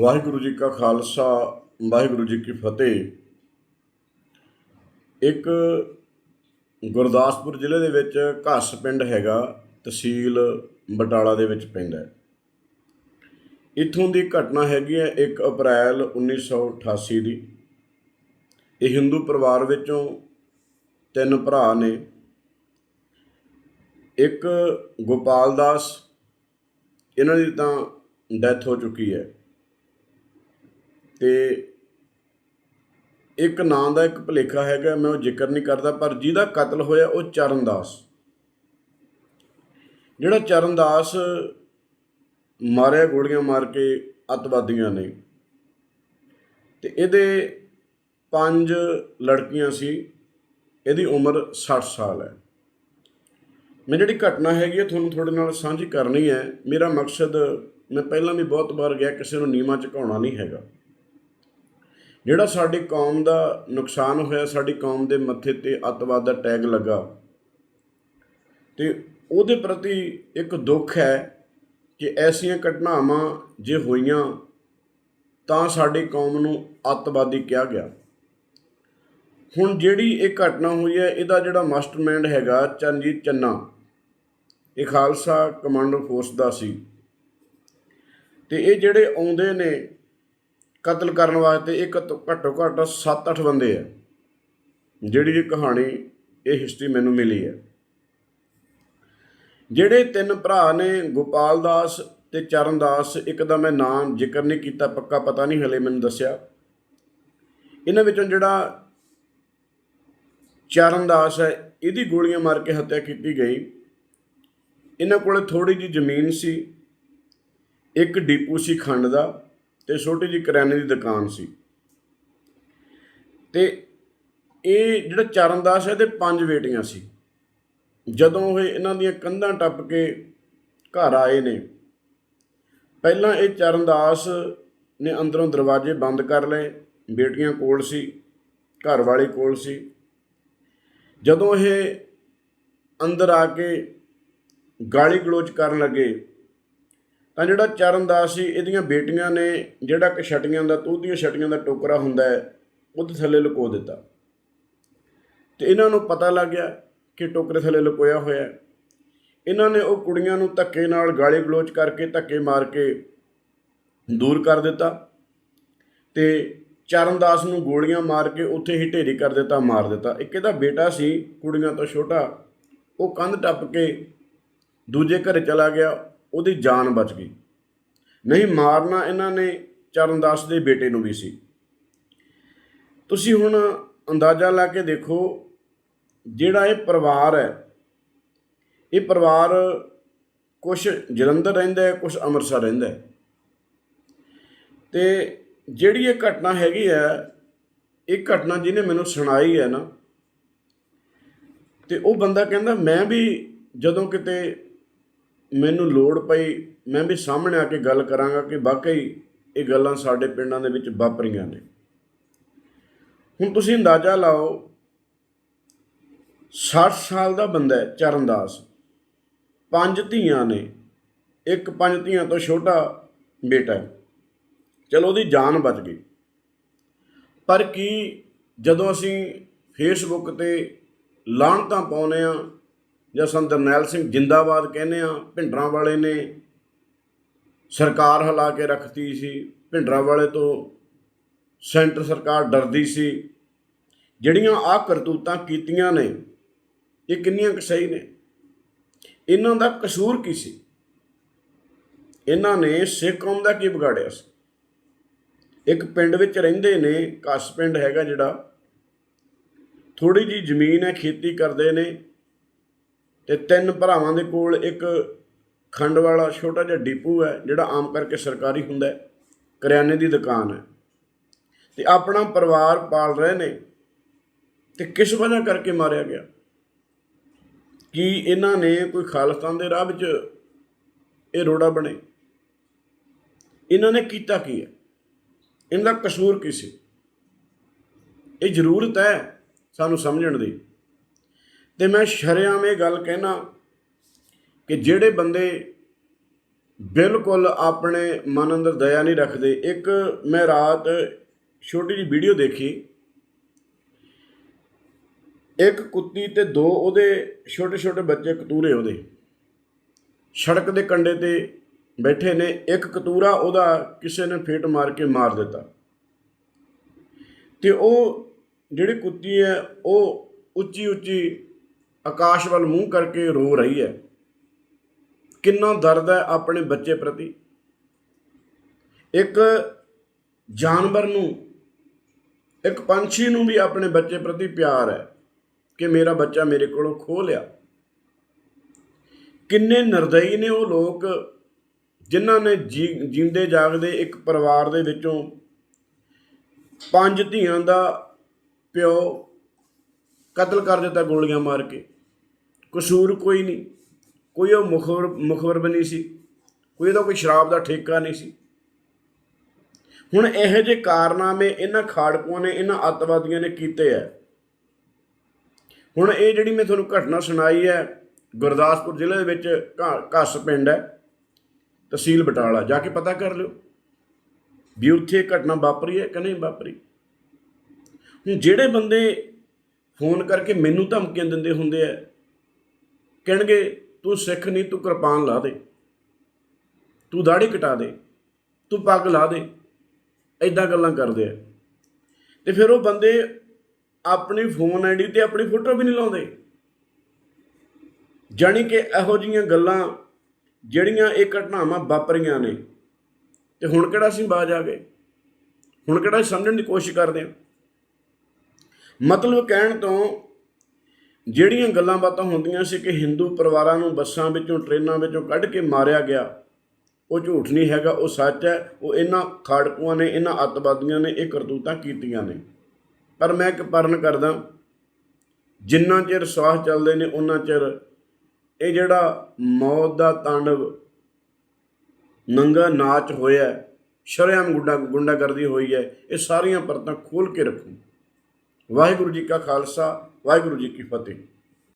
ਵਾਹਿਗੁਰੂ ਜੀ ਕਾ ਖਾਲਸਾ, ਵਾਹਿਗੁਰੂ ਜੀ ਕੀ ਫਤਿਹ। ਇੱਕ ਗੁਰਦਾਸਪੁਰ ਜ਼ਿਲ੍ਹੇ ਦੇ ਵਿੱਚ ਘੱਸ ਪਿੰਡ ਹੈਗਾ, ਤਹਿਸੀਲ ਬਟਾਲਾ ਦੇ ਵਿੱਚ ਪੈਂਦਾ ਹੈ। ਇੱਥੋਂ ਦੀ ਘਟਨਾ ਹੈਗੀ ਹੈ 1 ਅਪ੍ਰੈਲ 1988 ਦੀ। ਇਹ ਹਿੰਦੂ ਪਰਿਵਾਰ ਵਿੱਚੋਂ ਤਿੰਨ ਭਰਾ ਨੇ। ਇੱਕ ਗੋਪਾਲ ਦਾਸ, ਇਹਨਾਂ ਦੀ ਤਾਂ ਡੈਥ ਹੋ ਚੁੱਕੀ ਹੈ। ਤੇ ਇੱਕ ਨਾਂ ਦਾ ਇੱਕ ਭੁਲੇਖਾ ਹੈਗਾ, ਮੈਂ ਉਹ ਜ਼ਿਕਰ ਨਹੀਂ ਕਰਦਾ, ਪਰ ਜਿਹਦਾ ਕਤਲ ਹੋਇਆ ਉਹ ਚਰਨਦਾਸ। ਜਿਹੜਾ ਚਰਨਦਾਸ ਮਾਰਿਆ ਗੋਲੀਆਂ ਮਾਰ ਕੇ ਅੱਤਵਾਦੀਆਂ ਨੇ, ਤੇ ਇਹਦੇ ਪੰਜ ਲੜਕੀਆਂ ਸੀ, ਇਹਦੀ ਉਮਰ 60 ਸਾਲ ਹੈ। ਮੈਂ ਜਿਹੜੀ ਘਟਨਾ ਹੈਗੀ ਹੈ ਤੁਹਾਨੂੰ ਤੁਹਾਡੇ ਨਾਲ ਸਾਂਝੀ ਕਰਨੀ ਹੈ, ਮੇਰਾ ਮਕਸਦ, ਮੈਂ ਪਹਿਲਾਂ ਵੀ ਬਹੁਤ ਵਾਰ ਗਿਆ, ਕਿਸੇ ਨੂੰ ਨੀਵਾਂ ਝੁਕਾਉਣਾ ਨਹੀਂ ਹੈਗਾ। ਜਿਹੜਾ ਸਾਡੀ ਕੌਮ ਦਾ ਨੁਕਸਾਨ ਹੋਇਆ, ਸਾਡੀ ਕੌਮ ਦੇ ਮੱਥੇ ਤੇ ਅੱਤਵਾਦ ਦਾ ਟੈਗ ਲੱਗਾ, ਤੇ ਉਹਦੇ ਪ੍ਰਤੀ ਇੱਕ ਦੁੱਖ ਹੈ ਕਿ ਐਸੀਆਂ ਘਟਨਾਵਾਂ ਜੇ ਹੋਈਆਂ, ਤਾਂ ਸਾਡੀ ਕੌਮ ਨੂੰ ਅੱਤਵਾਦੀ ਕਿਹਾ ਗਿਆ। ਹੁਣ ਜਿਹੜੀ ਇਹ ਘਟਨਾ ਹੋਈ ਹੈ, ਇਹਦਾ ਜਿਹੜਾ ਮਾਸਟਰਮਾਈਂਡ ਹੈਗਾ ਚਰਨਜੀਤ ਚੰਨਾ, ਇਹ ਖਾਲਸਾ ਕਮਾਂਡਰ ਫੋਰਸ ਦਾ ਸੀ। ਤੇ ਇਹ ਜਿਹੜੇ ਆਉਂਦੇ ਨੇ ਕਤਲ ਕਰਨ ਵਾਸਤੇ ਇੱਕ ਘੱਟੋ ਘੱਟੋ ਘੱਟ 7-8 ਬੰਦੇ ਆ। ਜਿਹੜੀ ਇਹ ਕਹਾਣੀ, ਇਹ ਹਿਸਟਰੀ ਮੈਨੂੰ ਮਿਲੀ ਹੈ ਜਿਹੜੇ ਤਿੰਨ ਭਰਾ ਨੇ, ਗੋਪਾਲ ਦਾਸ ਤੇ ਚਰਨ ਇੱਕ ਦਾ ਮੈਂ ਨਾਮ ਜ਼ਿਕਰ ਨਹੀਂ ਕੀਤਾ, ਪੱਕਾ ਪਤਾ ਨਹੀਂ ਹਲੇ ਮੈਨੂੰ ਦੱਸਿਆ। ਇਹਨਾਂ ਵਿੱਚੋਂ ਜਿਹੜਾ ਚਰਨਦਾਸ ਹੈ, ਇਹਦੀ ਗੋਲੀਆਂ ਮਾਰ ਕੇ ਹੱਤਿਆ ਕੀਤੀ ਗਈ। ਇਹਨਾਂ ਕੋਲੇ ਥੋੜੀ ਜੀ ਜ਼ਮੀਨ ਸੀ, ਇੱਕ ਡੀਪੂ ਸੀ ਖੰਡ ਦਾ। ਤੇ ਛੋਟੀ ਜੀ ਕਰਿਆਨੇ ਦੀ ਦੁਕਾਨ ਸੀ। ਤੇ ਇਹ ਜਿਹੜਾ ਚਰਨਦਾਸ ਹੈ, ਇਹਦੇ ਪੰਜ ਬੇਟੀਆਂ ਸੀ। ਜਦੋਂ ਉਹ ਇਹਨਾਂ ਦੀਆਂ ਕੰਧਾਂ ਟੱਪ ਕੇ ਘਰ ਆਏ ਨੇ, ਪਹਿਲਾਂ ਇਹ ਚਰਨਦਾਸ ਨੇ ਅੰਦਰੋਂ ਦਰਵਾਜ਼ੇ ਬੰਦ ਕਰ ਲਏ, ਬੇਟੀਆਂ ਕੋਲ ਸੀ ਘਰ ਵਾਲੀ ਕੋਲ ਸੀ। ਜਦੋਂ ਇਹ ਅੰਦਰ ਆ ਕੇ ਗਾਲੀ ਗਲੋਚ ਕਰਨ ਲੱਗੇ ਤਾਂ ਜਿਹੜਾ ਚਰਨਦਾਸ ਸੀ, ਇਹਦੀਆਂ ਬੇਟੀਆਂ ਨੇ ਜਿਹੜਾ ਕਿ ਛਟੀਆਂ ਦਾ, ਤੂੰ ਦੀਆਂ ਛਟੀਆਂ ਦਾ ਟੋਕਰਾ ਹੁੰਦਾ ਹੈ, ਉਹਦੇ ਥੱਲੇ ਲੁਕੋ ਦਿੱਤਾ। ਤੇ ਇਹਨਾਂ ਨੂੰ ਪਤਾ ਲੱਗ ਗਿਆ ਕਿ ਟੋਕਰੇ ਥੱਲੇ ਲੁਕੋਇਆ ਹੋਇਆ ਹੈ। ਇਹਨਾਂ ਨੇ ਉਹ ਕੁੜੀਆਂ ਨੂੰ ਧੱਕੇ ਨਾਲ ਗਾਲੀ ਗਲੋਚ ਕਰਕੇ ਧੱਕੇ ਮਾਰ ਕੇ ਦੂਰ ਕਰ ਦਿੱਤਾ ਤੇ ਚਰਨਦਾਸ ਨੂੰ ਗੋਲੀਆਂ ਮਾਰ ਕੇ ਉੱਥੇ ਹੀ ਢੇਰੀ ਕਰ ਦਿੱਤਾ, ਮਾਰ ਦਿੱਤਾ। ਇੱਕ ਇਹਦਾ ਬੇਟਾ ਸੀ, ਕੁੜੀਆਂ ਤੋਂ ਛੋਟਾ, ਉਹ ਕੰਧ ਟੱਪ ਕੇ ਦੂਜੇ ਘਰੇ ਚਲਾ ਗਿਆ। ਉਹਦੀ ਜਾਨ ਬਚ ਗਈ। ਨਹੀਂ, ਮਾਰਨਾ ਇਹਨਾਂ ਨੇ ਚਰਨਦਾਸ ਦੇ ਬੇਟੇ ਨੂੰ ਵੀ ਸੀ। ਤੁਸੀਂ ਹੁਣ ਅੰਦਾਜ਼ਾ ਲਾ ਕੇ ਦੇਖੋ, ਜਿਹੜਾ ਇਹ ਪਰਿਵਾਰ ਹੈ, ਇਹ ਪਰਿਵਾਰ ਕੁਝ ਜਲੰਧਰ ਰਹਿੰਦਾ ਹੈ ਕੁਝ ਅੰਮ੍ਰਿਤਸਰ ਰਹਿੰਦਾ ਹੈ। ਤੇ ਜਿਹੜੀ ਇਹ ਘਟਨਾ ਹੈਗੀ ਹੈ, ਇਹ ਘਟਨਾ ਜਿਹਨੇ ਮੈਨੂੰ ਸੁਣਾਈ ਹੈ ਨਾ, ਤੇ ਉਹ ਬੰਦਾ ਕਹਿੰਦਾ, ਮੈਂ ਵੀ ਜਦੋਂ ਕਿਤੇ ਮੈਨੂੰ ਲੋੜ ਪਈ, ਮੈਂ ਵੀ ਸਾਹਮਣੇ ਆ ਕੇ ਗੱਲ ਕਰਾਂਗਾ ਕਿ ਵਾਕਈ ਇਹ ਗੱਲਾਂ ਸਾਡੇ ਪਿੰਡਾਂ ਦੇ ਵਿੱਚ ਵਾਪਰੀਆਂ ਨੇ। ਹੁਣ ਤੁਸੀਂ ਅੰਦਾਜ਼ਾ ਲਾਓ 60 ਸਾਲ ਦਾ ਬੰਦਾ ਹੈ, ਚਰਨਦਾਸ। ਪੰਜ ਧੀਆਂ ਨੇ, ਇੱਕ ਪੰਜ ਧੀਆਂ ਤੋਂ ਛੋਟਾ ਬੇਟਾ ਹੈ। ਚਲੋ ਉਹਦੀ ਜਾਨ ਬਚ ਗਈ। ਪਰ ਕੀ ਜਦੋਂ ਅਸੀਂ ਫੇਸਬੁੱਕ ਤੇ ਲਾਹਣਤਾਂ ਪਾਉਨੇ ਆ ਜਾਂ ਸੰਤ ਜਰਨੈਲ ਸਿੰਘ ਜਿੰਦਾਬਾਦ ਕਹਿੰਦੇ ਆ, ਭਿੰਡਰਾਂ ਵਾਲੇ ਨੇ ਸਰਕਾਰ ਹਿਲਾ ਕੇ ਰੱਖਤੀ ਸੀ, ਭਿੰਡਰਾਂ ਵਾਲੇ ਤੋਂ ਸੈਂਟਰ ਸਰਕਾਰ ਡਰਦੀ ਸੀ। ਜਿਹੜੀਆਂ ਆ ਕਰਤੂਤਾਂ ਕੀਤੀਆਂ ਨੇ, ਇਹ ਕਿੰਨੀਆਂ ਕੁ ਸਹੀ ਨੇ? ਇਹਨਾਂ ਦਾ ਕਸੂਰ ਕੀ ਸੀ? ਇਹਨਾਂ ਨੇ ਸਿੱਖ ਕੌਮ ਦਾ ਕੀ ਵਿਗਾੜਿਆ ਸੀ? ਇੱਕ ਪਿੰਡ ਵਿੱਚ ਰਹਿੰਦੇ ਨੇ ਕਸ ਪਿੰਡ ਹੈਗਾ ਜਿਹੜਾ ਥੋੜੀ ਜੀ ਜ਼ਮੀਨ ਹੈ, ਖੇਤੀ ਕਰਦੇ ਨੇ ਤੇ ਤਿੰਨ ਭਰਾਵਾਂ ਦੇ ਕੋਲ ਇੱਕ ਖੰਡ ਵਾਲਾ ਛੋਟਾ ਜਿਹਾ ਡੀਪੂ ਹੈ, ਜਿਹੜਾ ਆਮ ਕਰਕੇ ਸਰਕਾਰੀ ਹੁੰਦਾ ਹੈ, ਕਰਿਆਨੇ ਦੀ ਦੁਕਾਨ ਹੈ। ਤੇ ਆਪਣਾ ਪਰਿਵਾਰ ਪਾਲ ਰਹੇ ਨੇ ਤੇ ਕਿਸ ਵਜ੍ਹਾ ਕਰਕੇ ਮਾਰਿਆ ਗਿਆ? ਕੀ ਇਹਨਾਂ ਨੇ ਕੋਈ ਖਾਲਸਤਾਨ ਦੇ ਰਾਹ ਵਿੱਚ ਇਹ ਰੋੜਾ ਬਣੇ? ਇਹਨਾਂ ਨੇ ਕੀਤਾ ਕੀ ਹੈ? ਇਹਨਾਂ ਦਾ ਕਸੂਰ ਕੀ ਸੀ? ਇਹ ਜ਼ਰੂਰਤ ਹੈ ਸਾਨੂੰ ਸਮਝਣ ਦੀ। ਤੇ ਮੈਂ ਸ਼ਰੇਆਮ ਇਹ ਗੱਲ ਕਹਿਣਾ ਕਿ ਜਿਹੜੇ ਬੰਦੇ ਬਿਲਕੁਲ ਆਪਣੇ ਮਨ ਅੰਦਰ ਦਇਆ ਨਹੀਂ ਰੱਖਦੇ, ਇੱਕ ਮੈਂ ਰਾਤ ਛੋਟੀ ਜਿਹੀ ਵੀਡੀਓ ਦੇਖੀ। ਇੱਕ ਕੁੱਤੀ ਤੇ ਦੋ ਉਹਦੇ ਛੋਟੇ ਛੋਟੇ ਬੱਚੇ ਕਤੂਰੇ ਉਹਦੇ। ਸੜਕ ਦੇ ਕੰਡੇ ਤੇ ਬੈਠੇ ਨੇ, ਇੱਕ ਕਤੂਰਾ ਉਹਦਾ ਕਿਸੇ ਨੇ ਫੇਟ ਮਾਰ ਕੇ ਮਾਰ ਦਿੱਤਾ। ਤੇ ਉਹ ਜਿਹੜੀ ਕੁੱਤੀ ਹੈ, ਉਹ ਉੱਚੀ ਉੱਚੀ ਆਕਾਸ਼ ਵੱਲ ਮੂੰਹ ਕਰਕੇ ਰੋ ਰਹੀ ਹੈ। ਕਿੰਨਾ ਦਰਦ ਹੈ ਆਪਣੇ ਬੱਚੇ ਪ੍ਰਤੀ। ਇੱਕ ਜਾਨਵਰ ਨੂੰ, ਇੱਕ ਪੰਛੀ ਨੂੰ ਵੀ ਆਪਣੇ ਬੱਚੇ ਪ੍ਰਤੀ ਪਿਆਰ ਹੈ ਕਿ ਮੇਰਾ ਬੱਚਾ ਮੇਰੇ ਕੋਲੋਂ ਖੋ ਲਿਆ। ਕਿੰਨੇ ਨਿਰਦਈ ਨੇ ਉਹ ਲੋਕ ਜਿਨ੍ਹਾਂ ਨੇ ਜੀ- ਜਿਉਂਦੇ ਜਾਗਦੇ ਇੱਕ ਪਰਿਵਾਰ ਦੇ ਵਿੱਚੋਂ ਪੰਜ ਧੀਆਂ ਦਾ ਪਿਓ ਕਤਲ ਕਰ ਦਿੱਤਾ ਗੋਲੀਆਂ ਮਾਰ ਕੇ। ਕਸੂਰ ਕੋਈ ਨਹੀਂ। ਕੋਈ ਉਹ ਮੁਖਬਰ ਮੁਖਬਰ ਬਣੀ ਸੀ। ਕੋਈ ਉਹਦਾ ਕੋਈ ਸ਼ਰਾਬ ਦਾ ਠੇਕਾ ਨਹੀਂ ਸੀ। ਹੁਣ ਇਹੋ ਜਿਹੇ ਕਾਰਨਾਮੇ ਇਹਨਾਂ ਖਾੜਕੂਆਂ ਨੇ, ਇਹਨਾਂ ਅੱਤਵਾਦੀਆਂ ਨੇ ਕੀਤੇ ਆ। ਹੁਣ ਇਹ ਜਿਹੜੀ ਮੈਂ ਤੁਹਾਨੂੰ ਘਟਨਾ ਸੁਣਾਈ ਹੈ, ਗੁਰਦਾਸਪੁਰ ਜ਼ਿਲ੍ਹੇ ਦੇ ਵਿੱਚ ਘ- ਘੱਸ ਪਿੰਡ ਹੈ, ਤਹਿਸੀਲ ਬਟਾਲਾ, ਜਾ ਕੇ ਪਤਾ ਕਰ ਲਿਓ। ਵੀ ਉੱਥੇ ਘਟਨਾ ਵਾਪਰੀ ਹੈ ਕਿ ਨਹੀਂ ਵਾਪਰੀ? ਹੁਣ ਜਿਹੜੇ ਬੰਦੇ ਫੋਨ ਕਰਕੇ ਮੈਨੂੰ ਧਮਕੀਆਂ ਦਿੰਦੇ ਹੁੰਦੇ ਆ ਕਹਿਣਗੇ, ਤੂੰ ਸਿੱਖ ਨਹੀਂ, ਤੂੰ ਕਿਰਪਾਨ ਲਾ ਦੇ। ਤੂੰ ਦਾੜੀ ਕਟਾ ਦੇ, ਤੂੰ ਪੱਗ ਲਾ ਦੇ। ਐਦਾਂ ਗੱਲਾਂ ਕਰਦੇ ਆ। ਤੇ ਫਿਰ ਉਹ ਬੰਦੇ ਆਪਣੀ ਫੋਨ ਆਈਡੀ ਤੇ ਆਪਣੀ ਫੋਟੋ ਵੀ ਨਹੀਂ ਲਾਉਂਦੇ। ਜਾਣੀ ਕਿ ਇਹੋ ਜੀਆਂ ਗੱਲਾਂ, ਜਿਹੜੀਆਂ ਇਹ ਘਟਨਾਵਾਂ ਵਾਪਰੀਆਂ ਨੇ। ਤੇ ਹੁਣ ਕਿਹੜਾ ਅਸੀਂ ਬਾਜ ਆ ਗਏ? ਹੁਣ ਕਿਹੜਾ ਅਸੀਂ ਸਮਝਣ ਦੀ ਕੋਸ਼ਿਸ਼ ਕਰਦੇ ਹਾਂ ਮਤਲਬ ਕਹਿਣ ਤੋਂ ਜਿਹੜੀਆਂ ਗੱਲਾਂ ਬਾਤਾਂ ਹੁੰਦੀਆਂ ਸੀ ਕਿ ਹਿੰਦੂ ਪਰਿਵਾਰਾਂ ਨੂੰ ਬੱਸਾਂ ਵਿੱਚੋਂ ਟ੍ਰੇਨਾਂ ਵਿੱਚੋਂ ਕੱਢ ਕੇ ਮਾਰਿਆ ਗਿਆ ਉਹ ਝੂਠ ਨਹੀਂ ਹੈਗਾ ਉਹ ਸੱਚ ਹੈ ਉਹ ਇਹਨਾਂ ਖਾੜਕੂਆਂ ਨੇ ਇਹਨਾਂ ਅੱਤਵਾਦੀਆਂ ਨੇ ਇਹ ਕਰਤੂਤਾਂ ਕੀਤੀਆਂ ਨੇ। ਪਰ ਮੈਂ ਇੱਕ ਪਰਨ ਕਰਦਾ ਜਿੰਨਾ ਚਿਰ ਸਵਾਸ ਚੱਲਦੇ ਨੇ ਉਹਨਾਂ ਚਿਰ ਇਹ ਜਿਹੜਾ ਮੌਤ ਦਾ ਤਾਂਡਵ ਨੰਗਾ ਨਾਚ ਹੋਇਆ ਹੈ, ਗੁੰਡਾ ਗੁੰਡਾਗਰਦੀ ਹੋਈ ਹੈ ਇਹ ਸਾਰੀਆਂ ਪਰਤਾਂ ਖੋਲ ਕੇ ਰੱਖੋ। ਵਾਹਿਗੁਰੂ ਜੀ ਕਾ ਖਾਲਸਾ ਵਾਹਿਗੁਰੂ ਜੀ ਕੀ ਫਤਿਹ